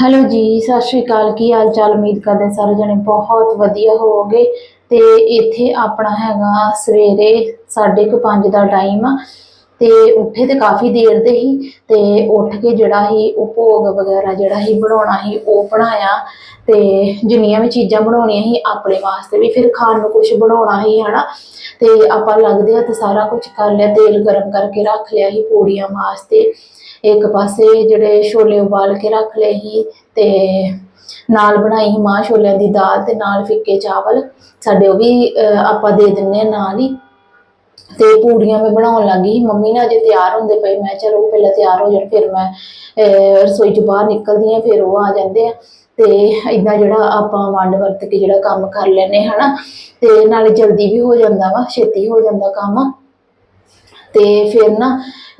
Hello ਜੀ, ਸਤਿ ਸ਼੍ਰੀ ਅਕਾਲ। ਕੀ ਹਾਲ ਚਾਲ ਉਮੀਦ ਕਰਦੇ ਸਾਰੇ ਜਣੇ ਬਹੁਤ ਵਧੀਆ ਹੋਵੋਗੇ। ਤੇ ਇੱਥੇ ਆਪਣਾ ਹੈਗਾ ਸਵੇਰੇ 5:30 ਦਾ ਟਾਈਮ ਆ। ਤੇ ਉੱਠੇ ਤੇ ਕਾਫੀ ਦੇਰ ਦੇ ਹੀ। ਤੇ ਉੱਠ ਕੇ ਜਿਹੜਾ ਹੀ ਉਹ ਭੋਗ ਵਗੈਰਾ ਜਿਹੜਾ ਹੀ ਬਣਾਉਣਾ ਸੀ ਉਹ ਬਣਾਇਆ। ਤੇ ਜਿੰਨੀਆਂ ਵੀ ਚੀਜ਼ਾਂ ਬਣਾਉਣੀਆਂ ਸੀ, ਆਪਣੇ ਵਾਸਤੇ ਵੀ ਫਿਰ ਖਾਣ ਨੂੰ ਕੁਝ ਬਣਾਉਣਾ ਸੀ ਹਨਾ? ਤੇ ਆਪਾਂ ਲੱਗਦੇ ਹੱਥ ਸਾਰਾ ਕੁਝ ਕਰ ਲਿਆ, ਤੇਲ ਗਰਮ ਕਰਕੇ ਰੱਖ ਲਿਆ ਸੀ ਪੂੜੀਆਂ ਵਾਸਤੇ। ਇੱਕ ਪਾਸੇ ਜਿਹੜੇ ਛੋਲੇ ਉਬਾਲ ਕੇ ਰੱਖ ਲਏ ਸੀ ਤੇ ਨਾਲ ਬਣਾਈ ਸੀ ਮਾਂ ਛੋਲਿਆਂ ਦੀ ਦਾਲ ਤੇ ਨਾਲ ਫਿੱਕੇ ਚਾਵਲ। ਸਾਡੇ ਉਹ ਵੀ ਅਹ, ਆਪਾਂ ਦੇ ਦਿੰਨੇ ਆ ਨਾਲ ਹੀ। ਤੇ ਪੂੜੀਆਂ ਮੈਂ ਬਣਾਉਣ ਲੱਗੀ ਸੀ। ਮੰਮੀ ਨਾਲ ਅਜੇ ਤਿਆਰ ਹੁੰਦੇ ਪਏ। ਮੈਂ ਚਲੋ ਉਹ ਪਹਿਲਾਂ ਤਿਆਰ ਹੋ ਜਾਣ ਫਿਰ ਮੈਂ ਅਹ, ਰਸੋਈ ਚ ਬਾਹਰ ਨਿਕਲਦੀ ਆ ਫਿਰ ਉਹ ਆ ਜਾਂਦੇ ਆ। ਤੇ ਇਦਾਂ ਜਿਹੜਾ ਆਪਾਂ ਵੰਡ ਵਰਤ ਕੇ ਜਿਹੜਾ ਕੰਮ ਕਰ ਲੈਨੇ ਹਨਾ ਤੇ ਨਾਲੇ ਜਲਦੀ ਵੀ ਹੋ ਜਾਂਦਾ ਵਾ ਛੇਤੀ ਹੋ ਜਾਂਦਾ ਕੰਮ। ਤੇ ਫਿਰ ਨਾ,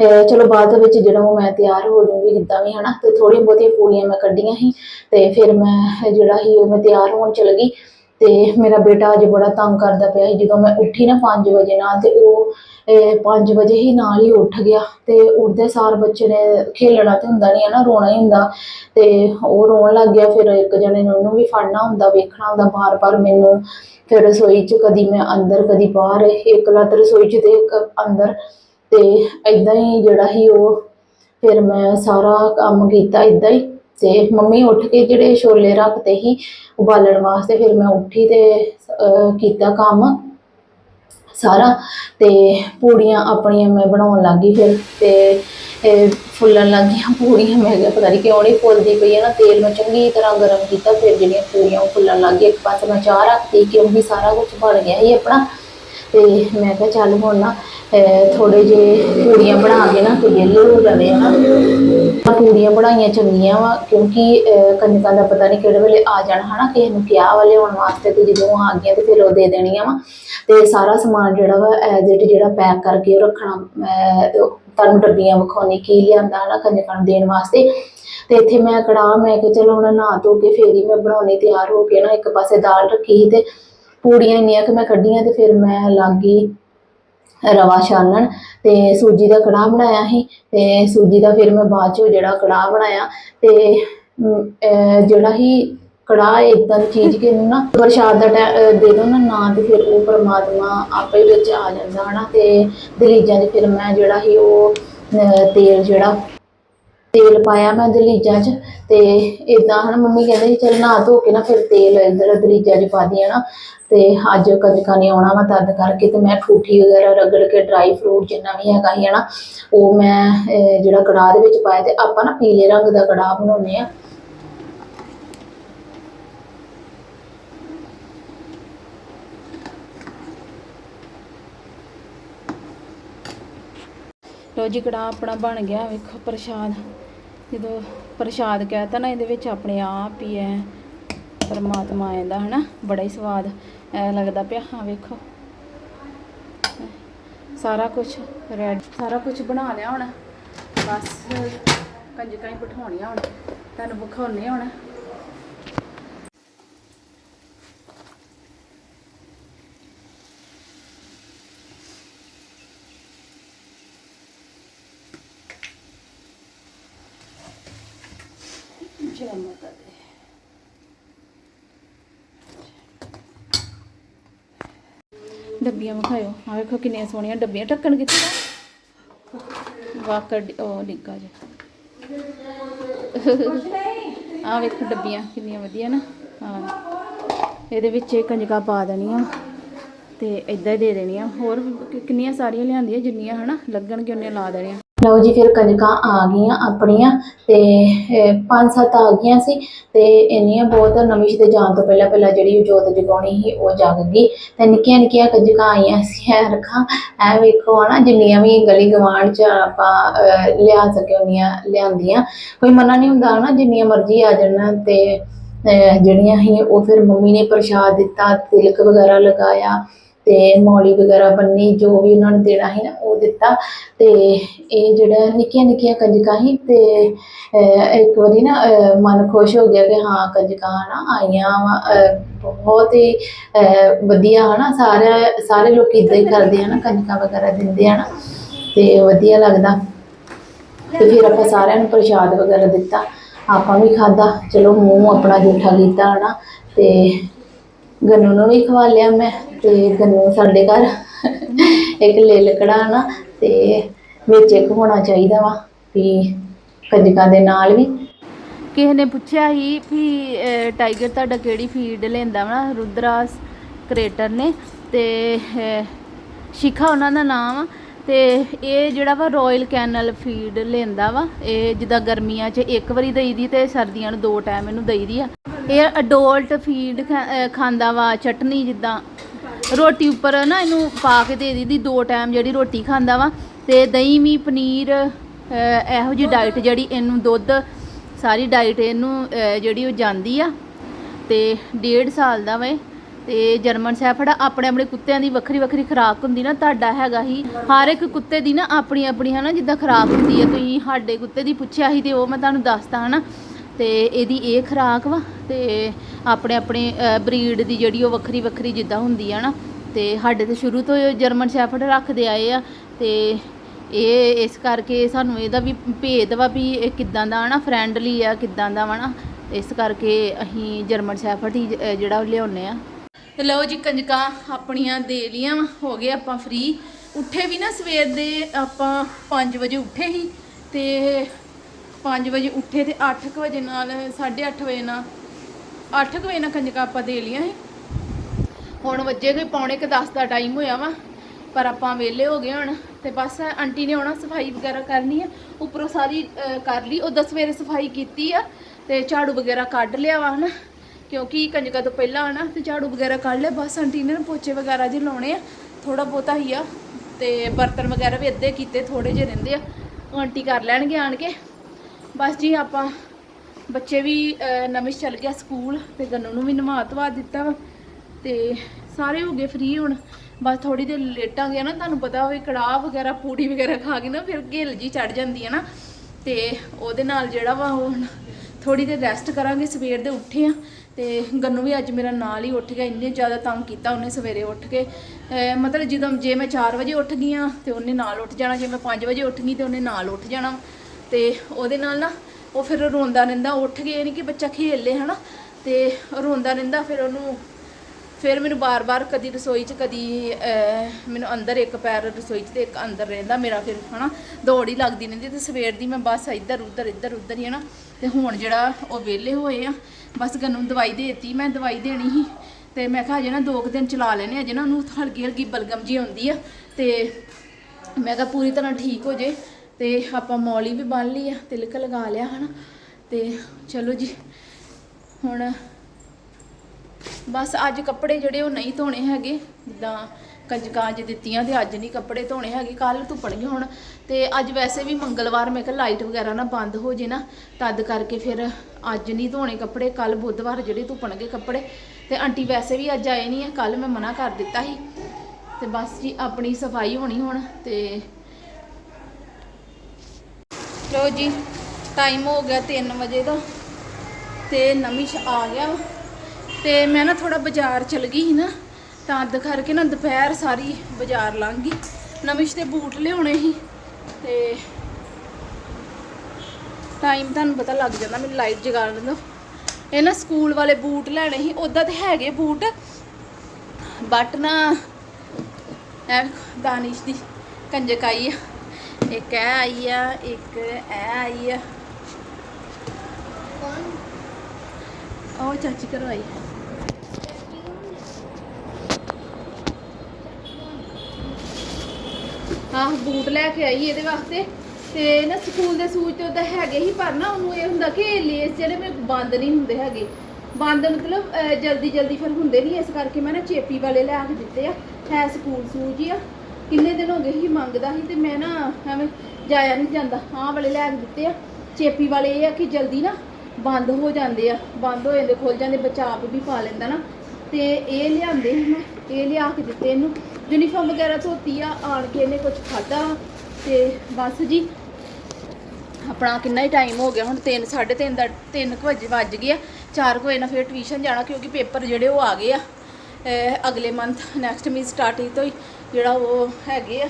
ਅਹ ਚਲੋ ਬਾਅਦ ਦੇ ਵਿੱਚ ਜਿਹੜਾ ਉਹ ਮੈਂ ਤਿਆਰ ਹੋ ਜਾਊਂਗੀ ਜਿੱਦਾਂ ਵੀ, ਹਨਾ, ਤੇ ਥੋੜ੍ਹੀਆਂ ਬਹੁਤੀਆਂ ਪੂੜੀਆਂ ਮੈਂ ਕੱਢੀਆਂ ਸੀ ਤੇ ਫਿਰ ਮੈਂ, ਜਿਹੜਾ ਸੀ ਉਹ ਮੈਂ ਤਿਆਰ ਹੋਣ ਚਲ ਗਈ। ਤੇ ਮੇਰਾ ਬੇਟਾ ਅਜੇ ਬੜਾ ਤੰਗ ਕਰਦਾ ਪਿਆ ਸੀ। ਜਦੋਂ ਮੈਂ ਉੱਠੀ ਨਾ 5 ਵਜੇ ਨਾਲ ਤੇ ਉਹ 5 ਵਜੇ ਹੀ ਨਾਲ ਹੀ ਉੱਠ ਗਿਆ। ਤੇ ਉੱਠਦੇ ਸਾਰ ਬੱਚੇ ਨੇ ਖੇਲਣਾ ਤੇ ਹੁੰਦਾ ਨਹੀਂ ਹੈ ਨਾ, ਰੋਣਾ ਹੀ ਹੁੰਦਾ। ਤੇ ਉਹ ਰੋਣ ਲੱਗ ਗਿਆ, ਫਿਰ ਇੱਕ ਜਣੇ ਨੇ ਉਹਨੂੰ ਵੀ ਫੜਨਾ ਹੁੰਦਾ, ਵੇਖਣਾ ਹੁੰਦਾ ਬਾਰ-ਬਾਰ ਮੈਨੂੰ। ਫਿਰ ਰਸੋਈ 'ਚ ਕਦੀ ਮੈਂ ਅੰਦਰ, ਕਦੀ ਬਾਹਰ, ਇੱਕ ਲੱਤ ਰਸੋਈ 'ਚ ਤੇ ਇੱਕ ਅੰਦਰ। ਤੇ ਇਦਾਂ ਹੀ ਜਿਹੜਾ ਸੀ ਉਹ, ਫਿਰ ਮੈਂ ਸਾਰਾ ਕੰਮ ਕੀਤਾ ਇਦਾਂ ਹੀ। ਤੇ ਮੰਮੀ ਉੱਠ ਕੇ ਜਿਹੜੇ ਛੋਲੇ ਰੱਖਤੇ ਸੀ ਉਬਾਲਣ ਵਾਸਤੇ, ਫਿਰ ਮੈਂ ਉੱਠੀ ਤੇ ਕੀਤਾ ਕੰਮ ਸਾਰਾ ਤੇ ਪੂੜੀਆਂ ਆਪਣੀਆਂ ਮੈਂ ਬਣਾਉਣ ਲੱਗੀ ਫਿਰ ਤੇ ਇਹ ਫੁੱਲਣ ਲੱਗੀਆਂ ਪੂੜੀਆਂ। ਮੈਂ ਕਿਹਾ ਪਤਾ ਨਹੀਂ ਕਿਉਂ ਨਹੀਂ ਫੁੱਲਦੀ ਪਈ ਹੈ ਨਾ, ਤੇਲ ਮੈਂ ਚੰਗੀ ਤਰ੍ਹਾਂ ਗਰਮ ਕੀਤਾ, ਫਿਰ ਜਿਹੜੀਆਂ ਪੂੜੀਆਂ ਉਹ ਫੁੱਲਣ ਲੱਗ ਗਈਆਂ ਇੱਕ ਪਾਸੇ ਮੈਂ ਚਾਹ ਰੱਖਤੀ ਕਿਉਂਕਿ ਸਾਰਾ ਕੁਝ ਬਣ ਗਿਆ ਸੀ ਆਪਣਾ। ਤੇ ਮੈਂ ਕਿਹਾ ਚੱਲ ਹੁਣ ਨਾ ਥੋੜੇ ਜੇ ਪੂੜੀਆਂ ਬਣਾ ਕੇ ਨਾ ਤੇ ਵਿਹਲੇ ਹੋ ਜਾਵੇ ਹਨਾ। ਪੂੜੀਆਂ ਬਣਾਈਆਂ ਚੰਗੀਆਂ ਵਾ ਕਿਉਂਕਿ ਅਹ, ਕੰਜਕਾਂ ਦਾ ਪਤਾ ਨਹੀਂ ਕਿਹੜੇ ਵੇਲੇ ਆ ਜਾਣ ਹਨਾ ਕਿਸੇ ਨੂੰ ਕਿਹਾ ਵਾ ਲਿਆਉਣ ਵਾਸਤੇ ਤੇ ਜਦੋਂ ਆ ਗਈਆਂ ਤੇ ਫਿਰ ਉਹ ਦੇ ਦੇਣੀਆਂ ਵਾ। ਤੇ ਸਾਰਾ ਸਮਾਨ ਜਿਹੜਾ ਵਾ ਐਜ਼ ਇਟ ਜਿਹੜਾ ਪੈਕ ਕਰਕੇ ਉਹ ਰੱਖਣਾ ਤੁਹਾਨੂੰ ਡੱਬੀਆਂ ਵਿਖਾਉਣੀ ਕੀ ਲਿਆਂਦਾ ਹਨਾ ਕੰਜਕਾਂ ਨੂੰ ਦੇਣ ਵਾਸਤੇ। ਤੇ ਇੱਥੇ ਮੈਂ ਕੜਾਹ ਮੈਂ ਕਿ ਚਲੋ ਹੁਣ ਨਹਾ ਧੋ ਕੇ ਫੇਰ ਹੀ ਮੈਂ ਬਣਾਉਣੀ ਤਿਆਰ ਹੋ ਕੇ ਨਾ ਇੱਕ ਪਾਸੇ ਦਾਲ ਰੱਖੀ ਸੀ ਤੇ ਪੂੜੀਆਂ ਇੰਨੀਆਂ ਕਿ ਮੈਂ ਕੱਢੀਆਂ ਤੇ ਫਿਰ ਮੈਂ ਲਾਗੀ ਰਵਾ ਛਾਨਣ ਤੇ ਸੂਜੀ ਦਾ ਕੜਾਹ ਬਣਾਇਆ ਸੀ ਤੇ ਸੂਜੀ ਦਾ ਫਿਰ ਮੈਂ ਬਾਅਦ ਚੋਂ ਜਿਹੜਾ ਕੜਾਹ ਬਣਾਇਆ ਤੇ ਜਿਹੜਾ ਹੀ ਕੜਾਹ ਇਦਾਂ ਦੀ ਚੀਜ਼ ਕਿ ਇਹਨੂੰ ਨਾ ਪ੍ਰਸ਼ਾਦ ਦਾ ਟੈ- ਅਹ, ਦੇ ਦੋ ਨਾ ਨਾ ਤੇ ਫਿਰ ਉਹ ਪਰਮਾਤਮਾ ਆਪੇ ਵਿੱਚ ਆ ਜਾਂਦਾ ਹਨਾ ਤੇ ਦਲੀਜਾਂ 'ਚ ਫਿਰ ਮੈਂ ਜਿਹੜਾ ਸੀ ਉਹ ਤੇਲ ਜਿਹੜਾ ਤੇਲ ਪਾਇਆ ਮੈਂ ਦਲੀਜਾਂ 'ਚ ਤੇ ਇਦਾਂ ਹਨ ਮੰਮੀ ਕਹਿੰਦੇ ਸੀ, ਚੱਲ ਨਹਾ ਧੋ ਕੇ ਨਾ ਫਿਰ ਤੇਲ ਇੱਧਰ ਦਲੀਜਾਂ 'ਚ ਪਾ ਦਿਆ ਨਾ ਤੇ ਅੱਜ ਕੰਜਕਾਂ ਨੇ ਆਉਣਾ ਵਾ ਤਦ ਕਰਕੇ ਤੇ ਮੈਂ ਠੂਠੀ ਵਗੈਰਾ ਰਗੜ ਕੇ ਡਰਾਈ ਫਰੂਟ ਜਿੰਨਾ ਵੀ ਹੈਗਾ ਸੀ ਹਨਾ, ਉਹ ਮੈਂ ਜਿਹੜਾ ਕੜਾਹ ਦੇ ਵਿੱਚ ਪਾਇਆ ਤੇ ਆਪਾਂ ਨਾ ਪੀਲੇ ਰੰਗ ਦਾ ਕੜਾਹ ਬਣਾਉਂਦੇ ਆ। ਲੋ ਜੀ ਕੜਾਹ ਆਪਣਾ ਬਣ ਗਿਆ, ਵੇਖੋ ਪ੍ਰਸ਼ਾਦ। ਜਦੋਂ ਪ੍ਰਸ਼ਾਦ ਕਹਿਤਾ ਨਾ, ਇਹਦੇ ਵਿੱਚ ਆਪਣੇ ਆਪ ਹੀ ਹੈ ਪਰਮਾਤਮਾ ਆਇਂਦਾ, ਹਨਾ? ਬੜਾ ਹੀ ਸਵਾਦ ਐ ਲੱਗਦਾ ਪਿਆ। ਹਾਂ, ਵੇਖੋ। ਸਾਰਾ ਕੁਝ ਰੈਡ ਸਾਰਾ ਕੁਝ ਬਣਾ ਲਿਆ ਹੁਣ। ਬਸ ਕੰਜਕਾਂ ਹੀ ਬਿਠਾਉਣੀਆਂ ਹੁਣ। ਤੁਹਾਨੂੰ ਵਿਖਾਉਣੇ ਹੁਣ। ਡੱਬੀਆਂ ਵਿਖਾਇਓ। ਆ ਵੇਖੋ ਕਿੰਨੀਆਂ ਸੋਹਣੀਆਂ ਡੱਬੀਆਂ। ਢੱਕਣ ਕਿੱਥੇ ਵਾਕਰ ਉਹ ਡਿੱਗਾ ਜਿਹਾ ਆ ਵੇਖੋ ਡੱਬੀਆਂ ਕਿੰਨੀਆਂ ਵਧੀਆ ਨਾ। ਹਾਂ। ਇਹਦੇ ਵਿੱਚ ਇਹ ਕੰਜਕਾਂ ਪਾ ਦੇਣੀਆਂ ਤੇ ਇਦਾਂ ਹੀ ਦੇ ਦੇਣੀਆਂ। ਹੋਰ ਵੀ ਕਿੰਨੀਆਂ ਸਾਰੀਆਂ ਲਿਆਂਦੀਆਂ, ਜਿੰਨੀਆਂ ਹਨਾ ਲੱਗਣਗੇ ਉਹਨੀਆਂ ਲਾ ਦੇਣੀਆਂ। ਲਓ ਜੀ ਫਿਰ ਕੰਜਕਾਂ ਆ ਗਈਆਂ ਆਪਣੀਆਂ ਤੇ ਪੰਜ ਸੱਤ ਆ ਗਈਆਂ ਸੀ ਤੇ ਇੰਨੀਆਂ ਬਹੁਤ ਨਵੀਂ ਤੇ ਜਾਣ ਤੋਂ ਪਹਿਲਾਂ ਪਹਿਲਾਂ ਜਿਹੜੀ ਜੋਤ ਜਗਾਉਣੀ ਸੀ ਉਹ ਜਗ ਗਈ। ਤੇ ਨਿੱਕੀਆਂ ਨਿੱਕੀਆਂ ਕੰਜਕਾਂ ਆਈਆਂ ਸੀ ਐ ਰੱਖਾਂ ਐ ਵੇਖੋ ਹਨਾ ਜਿੰਨੀਆਂ ਵੀ ਗਲੀ ਗਵਾਂਢ ਚ ਆਪਾਂ ਅਹ, ਲਿਆ ਸਕੇ ਉਹਨੀਆਂ ਲਿਆਂਦੀਆਂ। ਕੋਈ ਮਨਾ ਨਹੀਂ ਹੁੰਦਾ ਹਨਾ ਜਿੰਨੀਆਂ ਮਰਜ਼ੀ ਆ ਜਾਣ ਤੇ ਅਹ, ਜਿਹੜੀਆਂ ਸੀ ਉਹ ਫਿਰ ਮੰਮੀ ਨੇ ਪ੍ਰਸ਼ਾਦ ਦਿੱਤਾ ਤਿਲਕ ਵਗੈਰਾ ਲਗਾਇਆ। ਤੇ ਮੌਲੀ ਵਗੈਰਾ ਬੰਨੀ ਜੋ ਵੀ ਉਹਨਾਂ ਨੂੰ ਦੇਣਾ ਸੀ ਨਾ ਉਹ ਦਿੱਤਾ। ਤੇ ਇਹ ਜਿਹੜਾ ਨਿੱਕੀਆਂ ਨਿੱਕੀਆਂ ਕੰਜਕਾਂ ਸੀ ਤੇ ਇੱਕ ਵਾਰੀ ਨਾ ਮਨ ਖੁਸ਼ ਹੋ ਗਿਆ ਕਿ ਹਾਂ ਕੰਜਕਾਂ ਨਾ ਆਈਆਂ ਵਾ। ਬਹੁਤ ਹੀ ਅਹ, ਵਧੀਆ ਹਨਾ ਸਾਰੇ ਸਾਰੇ ਲੋਕ ਇਦਾਂ ਹੀ ਕਰਦੇ ਆ ਨਾ ਕੰਜਕਾਂ ਵਗੈਰਾ ਦਿੰਦੇ ਆ ਨਾ ਤੇ ਵਧੀਆ ਲੱਗਦਾ। ਤੇ ਫਿਰ ਆਪਾਂ ਸਾਰਿਆਂ ਨੂੰ ਪ੍ਰਸ਼ਾਦ ਵਗੈਰਾ ਦਿੱਤਾ। ਆਪਾਂ ਵੀ ਖਾਦਾ ਚਲੋ ਮੂੰਹ ਆਪਣਾ ਜੂਠਾ ਕੀਤਾ ਹਨਾ ਤੇ ਗੰਨੂ ਨੂੰ ਵੀ ਖਵਾ ਲਿਆ ਮੈਂ ਤੇ ਗੰਨੂ ਸਾਡੇ ਘਰ ਇੱਕ ਲੇਲਕੜਾ ਨਾ ਤੇ ਵਿੱਚ ਇੱਕ ਹੋਣਾ ਚਾਹੀਦਾ ਵਾ ਵੀ ਕੰਜਕਾਂ ਦੇ ਨਾਲ ਵੀ। ਕਿਸੇ ਨੇ ਪੁੱਛਿਆ ਸੀ ਵੀ ਅਹ, ਟਾਈਗਰ ਤੁਹਾਡਾ ਕਿਹੜੀ ਫੀਡ ਲੈਂਦਾ ਵਾ? ਰੁਦਰਾਸ ਕ੍ਰੇਟਰ ਨੇ ਤੇ ਅਹ, ਸ਼ਿਖਾ ਉਹਨਾਂ ਦਾ ਨਾਮ ਆ ਤੇ ਇਹ ਜਿਹੜਾ ਵਾ ਰਾਇਲ ਕੈਨਲ ਫੀਡ ਲੈਂਦਾ ਵਾ ਇਹ ਜਿੱਦਾਂ ਗਰਮੀਆਂ 'ਚ ਇੱਕ ਵਾਰੀ ਦਈਦੀ ਤੇ ਸਰਦੀਆਂ ਨੂੰ ਦੋ ਟਾਈਮ ਇਹਨੂੰ ਦਈਦੀ ਆ। ਇਹ ਅਡੋਲਟ ਫੀਡ ਖਾਂਦਾ ਵਾ, ਚਟਨੀ ਜਿੱਦਾਂ। ਰੋਟੀ ਉੱਪਰ ਨਾ ਇਹਨੂੰ ਪਾ ਕੇ ਦੇ ਦੀਦੀ ਦੋ ਟਾਈਮ ਜਿਹੜੀ ਰੋਟੀ ਖਾਂਦਾ ਵਾ। ਤੇ ਦਹੀਂ ਵੀ, ਪਨੀਰ ਇਹੋ ਜੀ ਡਾਈਟ ਜਿਹੜੀ ਇਹਨੂੰ ਦੁੱਧ, ਸਾਰੀ ਡਾਈਟ ਇਹਨੂੰ ਜਿਹੜੀ ਉਹ ਜਾਂਦੀ ਆ। ਤੇ ਡੇਢ ਸਾਲ ਦਾ ਵੇ। ਤੇ ਜਰਮਨ ਸ਼ੈਫਰਡ ਆਪਣੇ ਆਪਣੇ ਕੁੱਤਿਆਂ ਦੀ ਵੱਖਰੀ ਵੱਖਰੀ ਖੁਰਾਕ ਹੁੰਦੀ ਨਾ, ਤੁਹਾਡਾ ਹੈਗਾ ਹੀ। ਹਰ ਇੱਕ ਕੁੱਤੇ ਦੀ ਨਾ ਆਪਣੀ ਆਪਣੀ ਹਨਾ, ਜਿੱਦਾਂ ਖੁਰਾਕ ਹੁੰਦੀ ਹੈ ਤੁਸੀਂ ਸਾਡੇ ਕੁੱਤੇ ਦੀ ਪੁੱਛਿਆ ਸੀ ਤੇ ਉਹ ਮੈਂ ਤੁਹਾਨੂੰ ਦੱਸਦਾ ਹਨਾ। ਤੇ ਇਹਦੀ ਇਹ ਖੁਰਾਕ ਵਾ ਤੇ ਆਪਣੇ ਆਪਣੇ ਬਰੀਡ ਦੀ ਜਿਹੜੀ ਉਹ ਵੱਖਰੀ ਵੱਖਰੀ ਜਿੱਦਾਂ ਹੁੰਦੀ ਆ ਨਾ, ਤੇ ਸਾਡੇ ਤੇ ਸ਼ੁਰੂ ਤੋਂ ਜਰਮਨ ਸ਼ੈਫਰਡ ਰੱਖਦੇ ਆਏ ਆ, ਤੇ ਇਹ ਇਸ ਕਰਕੇ ਸਾਨੂੰ ਇਹਦਾ ਵੀ ਭੇਦ ਵਾ ਵੀ ਇਹ ਕਿੱਦਾਂ ਦਾ ਨਾ ਫਰੈਂਡਲੀ ਆ, ਕਿੱਦਾਂ ਦਾ ਵਾ ਨਾ, ਇਸ ਕਰਕੇ ਅਸੀਂ ਜਰਮਨ ਸ਼ੈਫਰਡ ਹੀ ਜਿਹੜਾ ਉਹ ਲਿਆਉਂਦੇ ਆ। ਤੇ ਲਓ ਜੀ ਕੰਜਕਾਂ, ਆਪਣੀਆਂ ਦੇ ਲੀਆਂ ਹੋ ਗਏ ਆਪਾਂ ਫ੍ਰੀ ਉੱਠੇ ਵੀ ਨਾ ਸਵੇਰ ਦੇ, ਆਪਾਂ 5 ਵਜੇ ਉੱਠੇ ਹੀ ਤੇ 5 ਵਜੇ ਉੱਠੇ ਤੇ 8 ਵਜੇ ਨਾਲ 8:30 ਵਜੇ ਨਾਲ 8 ਵਜੇ ਨਾਲ ਕੰਜਕਾਂ ਆਪਾਂ ਦੇ ਲੀਆਂ ਸੀ। ਹੁਣ ਵੱਜੇ ਕੋਈ ਪੌਣੇ ਕ 10 ਦਾ ਟਾਈਮ ਹੋਇਆ ਵਾ, ਪਰ ਆਪਾਂ ਵਿਹਲੇ ਹੋ ਗਏ ਹੁਣ ਤੇ ਬਸ ਆਂਟੀ ਨੇ ਆਉਣਾ ਸਫ਼ਾਈ ਵਗੈਰਾ ਕਰਨੀ ਆ, ਉੱਪਰੋਂ ਸਾਰੀ ਕਰ ਲਈ ਉਹਦਾ ਸਵੇਰੇ ਸਫ਼ਾਈ ਕੀਤੀ ਆ ਤੇ ਝਾੜੂ ਵਗੈਰਾ ਕੱਢ ਲਿਆ ਵਾ ਹਨਾ, ਕਿਉਂਕਿ ਕੰਜਕਾਂ ਤੋਂ ਪਹਿਲਾਂ ਹਨਾ ਤੇ ਝਾੜੂ ਵਗੈਰਾ ਕੱਢ ਲਿਆ, ਬਸ ਆਂਟੀ ਨੇ ਨਾ ਪੋਚੇ ਵਗੈਰਾ ਜੇ ਲਾਉਣੇ ਆ ਥੋੜਾ ਬਹੁਤਾ ਹੀ ਆ ਤੇ ਬਰਤਨ ਵਗੈਰਾ ਵੀ ਅੱਧੇ ਕੀਤੇ ਥੋੜੇ ਜਿਹੇ ਰਹਿੰਦੇ ਆ, ਉਹ ਆਂਟੀ ਕਰ ਲੈਣਗੇ ਆਣ ਕੇ। ਬਸ ਜੀ ਆਪਾਂ ਬੱਚੇ ਵੀ ਨਵੇਂ ਚੱਲ ਗਿਆ ਸਕੂਲ ਤੇ ਗੰਨੂ ਨੂੰ ਵੀ ਨਵਾ ਧਵਾ ਦਿੱਤਾ ਵਾ ਤੇ ਸਾਰੇ ਹੋ ਗਏ ਫ੍ਰੀ ਹੁਣ। ਬਸ ਥੋੜੀ ਦੇਰ ਲੇਟਾਂਗੇ ਨਾ, ਤੁਹਾਨੂੰ ਪਤਾ ਹੋਵੇ ਕੜਾਹ ਵਗੈਰਾ, ਪੂੜੀ ਵਗੈਰਾ ਖਾ ਕੇ ਨਾ ਫਿਰ ਗਿੱਲ ਜੀ ਚੜ ਜਾਂਦੀ ਹੈ ਨਾ। ਤੇ ਉਹਦੇ ਨਾਲ ਜਿਹੜਾ ਵਾ ਉਹ ਹੁਣ ਥੋੜੀ ਦੇਰ ਰੈਸਟ ਕਰਾਂਗੇ, ਸਵੇਰ ਦੇ ਉੱਠੇ ਆ। ਤੇ ਗੰਨੂ ਵੀ ਅੱਜ ਮੇਰਾ ਨਾਲ ਹੀ ਉੱਠ ਗਿਆ, ਇੰਨੇ ਜ਼ਿਆਦਾ ਤੰਗ ਕੀਤਾ ਉਹਨੇ ਸਵੇਰੇ ਉੱਠ ਕੇ। ਮਤਲਬ ਜਦੋਂ ਜੇ ਮੈਂ 4 ਵਜੇ ਉੱਠ ਗਈ ਆ ਤੇ ਉਹਨੇ ਨਾਲ ਉੱਠ ਜਾਣਾ, ਜੇ ਮੈਂ 5 ਵਜੇ ਉੱਠ ਗਈ ਤੇ ਉਹਨੇ ਨਾਲ ਉੱਠ ਜਾਣਾ। ਤੇ ਉਹਦੇ ਨਾਲ ਨਾ ਉਹ ਫਿਰ ਰੋਂਦਾ ਰਹਿੰਦਾ ਉੱਠ ਗਏ ਨਹੀਂ ਕਿ ਬੱਚਾ ਖੇਲ ਲੇ, ਹਨਾ? ਤੇ ਰੋਂਦਾ ਰਹਿੰਦਾ, ਫਿਰ ਉਹਨੂੰ ਫਿਰ ਮੈਨੂੰ ਬਾਰ-ਬਾਰ ਕਦੀ ਰਸੋਈ 'ਚ, ਕਦੀ ਮੈਨੂੰ ਅੰਦਰ ਇੱਕ ਪੈਰ ਰਸੋਈ 'ਚ ਤੇ ਇੱਕ ਅੰਦਰ ਰਹਿੰਦਾ ਮੇਰਾ ਫਿਰ, ਹਨਾ? ਦੌੜ ਹੀ ਲੱਗਦੀ ਰਹਿੰਦੀ ਤੇ ਸਵੇਰ ਦੀ ਮੈਂ ਬਸ ਇੱਧਰ, ਉੱਧਰ ਇੱਧਰ, ਉੱਧਰ ਹੀ, ਹਨਾ? ਤੇ ਹੁਣ ਜਿਹੜਾ ਉਹ ਵਿਹਲੇ ਹੋਏ ਆ, ਬਸ ਗੰਨੂ ਨੂੰ ਦਵਾਈ ਦੇ ਦਿੱਤੀ, ਮੈਂ ਦਵਾਈ ਦੇਣੀ ਸੀ ਤੇ ਮੈਂ ਕਿਹਾ ਅਜੇ ਨਾ ਦੋ ਕੁ ਦਿਨ ਚਲਾ ਲੈਣੇ ਅਜੇ ਨਾ ਉਹਨੂੰ ਹਲਕੀ ਹਲਕੀ ਬਲਗਮ ਜੀ ਆਉਂਦੀ ਆ ਤੇ ਮੈਂ ਕਿਹਾ ਪੂਰੀ ਤਰ੍ਹਾਂ ਠੀਕ ਹੋ ਜੇ। ਤੇ ਆਪਾਂ ਮੌਲੀ ਵੀ ਬੰਨ ਲਈ ਆ ਤਿਲਕ ਲਗਾ ਲਿਆ ਹਨਾ। ਤੇ ਚਲੋ ਜੀ, ਹੁਣ ਬਸ ਅੱਜ ਕੱਪੜੇ ਜਿਹੜੇ ਉਹ ਨਹੀਂ ਧੋਣੇ ਹੈਗੇ, ਜਿੱਦਾਂ ਕੰਜਕਾਂ ਅੱਜ ਦਿੱਤੀਆਂ ਤੇ ਅੱਜ ਨਹੀਂ ਕੱਪੜੇ ਧੋਣੇ ਹੈਗੇ ਕੱਲ ਧੁੱਪਣਗੇ ਹੁਣ। ਤੇ ਅੱਜ ਵੈਸੇ ਵੀ ਮੰਗਲਵਾਰ ਮੈਂ ਕਿਹਾ ਲਾਈਟ ਵਗੈਰਾ ਨਾ ਬੰਦ ਹੋ ਜੇ ਨਾ, ਤਦ ਕਰਕੇ ਫਿਰ ਅੱਜ ਨਹੀਂ ਧੋਣੇ ਕੱਪੜੇ ਕੱਲ ਬੁੱਧਵਾਰ ਜਿਹੜੇ ਧੁੱਪਣਗੇ ਕੱਪੜੇ। ਤੇ ਆਂਟੀ ਵੈਸੇ ਵੀ ਅੱਜ ਆਏ ਨਹੀਂ ਆ ਕੱਲ ਮੈਂ ਮਨਾ ਕਰ ਦਿੱਤਾ ਸੀ। ਤੇ ਬਸ ਜੀ ਆਪਣੀ ਸਫ਼ਾਈ ਹੋਣੀ ਹੁਣ ਤੇ ਲੋ ਜੀ ਟਾਈਮ ਹੋ ਗਿਆ 3 ਵਜੇ ਦਾ ਤੇ ਨਮਿਸ਼ ਆ ਗਿਆ ਵਾ। ਤੇ ਮੈਂ ਨਾ ਥੋੜਾ ਬਾਜ਼ਾਰ ਚਲ ਗਈ ਸੀ ਨਾ, ਤਾਂ ਅੱਧ ਕਰਕੇ ਨਾ ਦੁਪਹਿਰ ਸਾਰੀ ਬਾਜ਼ਾਰ ਲੰਘ ਗਈ। ਨਮਿਸ਼ ਦੇ ਬੂਟ ਲਿਆਉਣੇ ਸੀ ਤੇ ਟਾਈਮ ਤੁਹਾਨੂੰ ਪਤਾ ਲੱਗ ਜਾਂਦਾ, ਮੈਨੂੰ ਲਾਈਟ ਜਗਾ ਲੈਂਦਾ ਇਹ ਨਾ ਸਕੂਲ ਵਾਲੇ ਬੂਟ ਲੈਣੇ ਸੀ ਉਦਾਂ ਤੇ ਹੈਗੇ ਬੂਟ ਬਟ ਨਾ, ਇਹ ਦਾਨਿਸ਼ ਦੀ ਕੰਜਕ ਆਈ ਆ। ਇੱਕ ਇਹ ਆਈ ਆ ਇੱਕ ਇਹ ਆਈ ਆ। ਉਹ ਚਾਚੀ ਘਰੋਂ ਆਈ। ਆਹ ਬੂਟ ਲੈ ਕੇ ਆਈ ਇਹਦੇ ਵਾਸਤੇ। ਤੇ ਨਾ ਸਕੂਲ ਦੇ ਸੂਟ ਤੇ ਉਹਦਾ ਹੈਗੇ ਹੀ ਪਰ ਨਾ ਉਹਨੂੰ ਇਹ ਹੁੰਦਾ ਕਿ ਲੇਸ ਜਿਹੜੇ ਮੇ ਬੰਦ ਨਹੀਂ ਹੁੰਦੇ ਹੈਗੇ। ਬੰਦ ਮਤਲਬ ਜਲਦੀ ਜਲਦੀ ਫਿਰ ਹੁੰਦੇ ਨਹੀਂ ਇਸ ਕਰਕੇ ਮੈਂ ਨਾ ਚੇਪੀ ਵਾਲੇ ਲੈ ਕੇ ਦਿੱਤੇ ਆ। ਹੈ ਸਕੂਲ ਸੂਟ ਹੀ ਆ। ਕਿੰਨੇ ਦਿਨ ਹੋ ਗਏ ਸੀ ਮੰਗਦਾ ਸੀ ਤੇ ਮੈਂ ਨਾ ਐਵੇਂ ਜਾਇਆ ਨਹੀਂ ਜਾਂਦਾ। ਆਹ ਵਾਲੇ ਲੈ ਕੇ ਦਿੱਤੇ ਆ। ਚੇਪੀ ਵਾਲੇ ਇਹ ਆ ਕਿ ਜਲਦੀ ਨਾ ਬੰਦ ਹੋ ਜਾਂਦੇ ਆ। ਬੰਦ ਹੋ ਜਾਂਦੇ ਖੁੱਲ ਜਾਂਦੇ ਬਚਾਪ ਵੀ ਪਾ ਲੈਂਦਾ ਨਾ। ਤੇ ਇਹ ਲਿਆਂਦੇ ਸੀ ਮੈਂ, ਇਹ ਲਿਆ ਕੇ ਦਿੱਤੇ ਇਹਨੂੰ। ਯੂਨੀਫਾਰਮ ਵਗੈਰਾ ਧੋਤੀ ਆ, ਆਣ ਕੇ ਇਹਨੇ ਕੁਝ ਖਾਦਾ ਤੇ ਬਸ ਜੀ। ਆਪਣਾ ਕਿੰਨਾ ਹੀ ਟਾਈਮ ਹੋ ਗਿਆ, ਹੁਣ 3 3:30 ਦਾ 3 ਵਜੇ, ਵੱਜ ਗਏ ਆ। 4 ਵਜੇ ਨਾਲ ਫਿਰ ਟਿਊਸ਼ਨ ਜਾਣਾ ਕਿਉਂਕਿ ਪੇਪਰ ਜਿਹੜੇ ਉਹ ਆ ਗਏ ਆ। ਅਗਲੇ ਮੰਥ ਨੈਕਸਟ ਮੀ ਸਟਾਰਟਿੰਗ ਤੋਂ ਹੀ ਜਿਹੜਾ ਉਹ ਹੈਗੇ ਆ।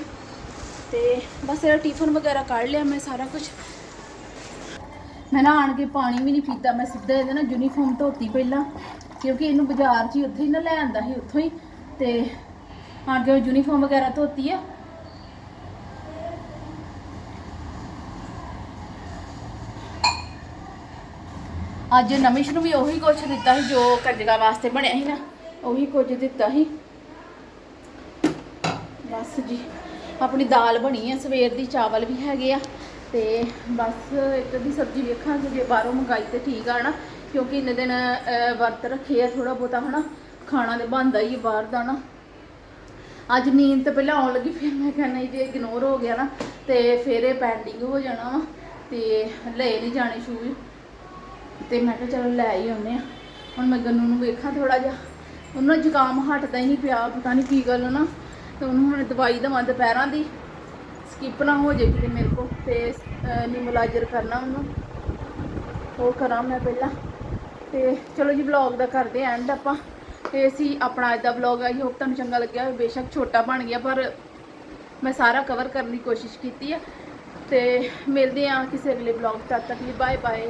ਤੇ ਬਸ ਇਹਦਾ ਟਿਫਨ ਵਗੈਰਾ ਕੱਢ ਲਿਆ ਮੈਂ ਸਾਰਾ ਕੁਝ ਮੈਂ ਨਾ ਆਣ ਕੇ ਪਾਣੀ ਵੀ ਨਹੀਂ ਪੀਤਾ, ਮੈਂ ਸਿੱਧਾ ਇਹਦੇ ਨਾਲ ਯੂਨੀਫਾਰਮ ਧੋਤੀ ਪਹਿਲਾਂ, ਕਿਉਂਕਿ ਇਹਨੂੰ ਬਾਜ਼ਾਰ 'ਚ ਹੀ ਉੱਥੇ ਹੀ ਨਾ ਲੈ ਆਂਦਾ ਸੀ ਉੱਥੋਂ ਹੀ। ਤੇ ਆਣ ਕੇ ਯੂਨੀਫਾਰਮ ਵਗੈਰਾ ਧੋਤੀ ਆ। ਅੱਜ ਨਮਿਸ਼ ਨੂੰ ਵੀ ਉਹੀ ਕੁਛ ਦਿੱਤਾ ਸੀ ਜੋ ਕੰਜਗਾ ਵਾਸਤੇ ਬਣਿਆ ਸੀ ਨਾ। ਉਹੀ ਕੁਝ ਦਿੱਤਾ ਸੀ। ਬਸ ਜੀ, ਆਪਣੀ ਦਾਲ ਬਣੀ ਹੈ ਸਵੇਰ ਦੀ ਚਾਵਲ ਵੀ ਹੈਗੇ ਆ ਤੇ ਬਸ ਇੱਕ ਦੀ ਸਬਜ਼ੀ ਵੇਖਾਂਗੇ ਜੇ ਬਾਹਰੋਂ ਮੰਗਾਈ ਤੇ ਠੀਕ ਆ ਨਾ, ਕਿਉਂਕਿ ਇੰਨੇ ਦਿਨ ਵਰਤ ਰੱਖੇ ਆ ਥੋੜਾ ਬਹੁਤਾ, ਹਨਾ, ਖਾਣਾ ਤੇ ਬਣਦਾ ਹੀ ਬਾਹਰ ਦਾ ਨਾ। ਅੱਜ ਨੀਂਦ ਤਾਂ ਪਹਿਲਾਂ ਆਉਣ ਲੱਗੀ, ਫਿਰ ਮੈਂ ਕਹਿੰਦਾ ਜੇ ਇਗਨੋਰ ਹੋ ਗਿਆ ਨਾ, ਤੇ ਫਿਰ ਇਹ ਪੈਂਡਿੰਗ ਹੋ ਜਾਣਾ ਵਾ, ਤੇ ਲੈ ਨਹੀਂ ਜਾਣੇ ਸ਼ੂਜ਼ ਤੇ ਮੈਂ ਕਿਹਾ ਚਲੋ ਲੈ ਹੀ ਆਉਂਦੇ ਆ। ਹੁਣ ਮੈਂ ਗੰਨੂ ਨੂੰ ਵੇਖਾਂ ਥੋੜਾ ਜਿਹਾ। ਉਹਨਾਂ ਜ਼ੁਕਾਮ ਹਟਦਾ ਹੀ ਨਹੀਂ ਪਿਆ, ਪਤਾ ਨਹੀਂ ਕੀ ਗੱਲ ਨਾ। ਤੇ ਉਹਨੂੰ ਹੁਣ ਦਵਾਈ ਦਵਾਂ ਦੁਪਹਿਰਾਂ ਦੀ। ਸਕਿਪ ਨਾ ਹੋ ਜੇ ਕਿਤੇ ਮੇਰੇ ਕੋ ਤੇ ਨਿਮਲਾਜਰ ਕਰਨਾ ਉਹਨੂੰ। ਉਹ ਕਰਾਂ ਮੈਂ ਪਹਿਲਾਂ। ਤੇ ਚਲੋ ਜੀ ਵਲੌਗ ਦਾ ਕਰਦੇ ਐਂਡ ਆਪਾਂ। ਤੇ ਅਸੀਂ ਆਪਣਾ ਅੱਜ ਦਾ ਵਲੌਗ ਆਈ ਹੋਪ ਤੁਹਾਨੂੰ ਚੰਗਾ ਲੱਗਿਆ ਬੇਸ਼ੱਕ ਛੋਟਾ ਬਣ ਗਿਆ, ਪਰ ਮੈਂ ਸਾਰਾ ਕਵਰ ਕਰਨ ਦੀ ਕੋਸ਼ਿਸ਼ ਕੀਤੀ ਆ। ਤੇ ਮਿਲਦੇ ਆ ਕਿਸੇ ਅਗਲੇ ਵਲੌਗ ਤਦ ਤੱਕ ਲਈ ਬਾਏ ਬਾਏ